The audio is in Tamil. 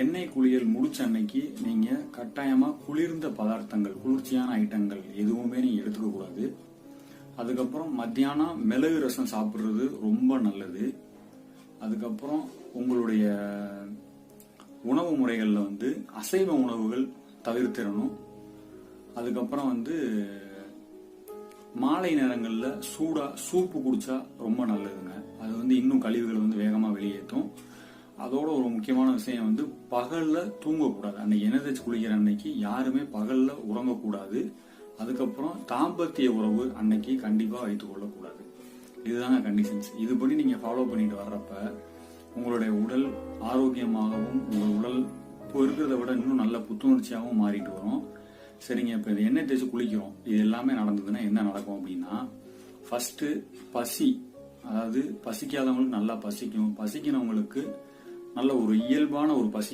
எண்ணெய் குளியல் முடிச்ச அன்னைக்கு நீங்க கட்டாயமா குளிர்ந்த பதார்த்தங்கள் குளிர்ச்சியான ஐட்டங்கள் எதுவுமே நீங்க எடுத்துக்க கூடாது. அதுக்கப்புறம் மத்தியானம் மிளகு ரசம் சாப்பிடுறது ரொம்ப நல்லது. அதுக்கப்புறம் உங்களுடைய உணவு முறைகளில் வந்து அசைவ உணவுகள் தவிர்த்திடணும். அதுக்கப்புறம் வந்து மாலை நேரங்களில் சூடாக சூப்பு குடிச்சா ரொம்ப நல்லதுங்க. அது வந்து இன்னும் கழிவுகளை வந்து வேகமாக வெளியேற்றும். அதோட ஒரு முக்கியமான விஷயம் வந்து பகல்ல தூங்கக்கூடாது. அன்னைக்கு எண்ணெய் தேய்ச்சி குளிக்கிற அன்னைக்கு யாருமே பகல்ல உறங்கக்கூடாது. அதுக்கப்புறம் தாம்பத்திய உறவு அன்னைக்கு கண்டிப்பா வைத்துக் கொள்ளக்கூடாது. இதுதாங்க கண்டிஷன்ஸ் இது படி நீங்க ஃபாலோ பண்ணிட்டு வர்றப்ப உங்களுடைய உடல் ஆரோக்கியமாகவும் உங்கள் உடல் இப்போ இருக்கிறத விட இன்னும் நல்ல புத்துணர்ச்சியாகவும் மாறிட்டு வரும். சரிங்க இப்போ இது எண்ணெய் தேய்ச்சி குளிக்கிறோம். இது எல்லாமே நடந்ததுன்னா என்ன நடக்கும் அப்படின்னா ஃபஸ்ட்டு பசி அதாவது பசிக்காதவங்களுக்கு நல்லா பசிக்கும். பசிக்கிறவங்களுக்கு நல்ல ஒரு இயல்பான ஒரு பசி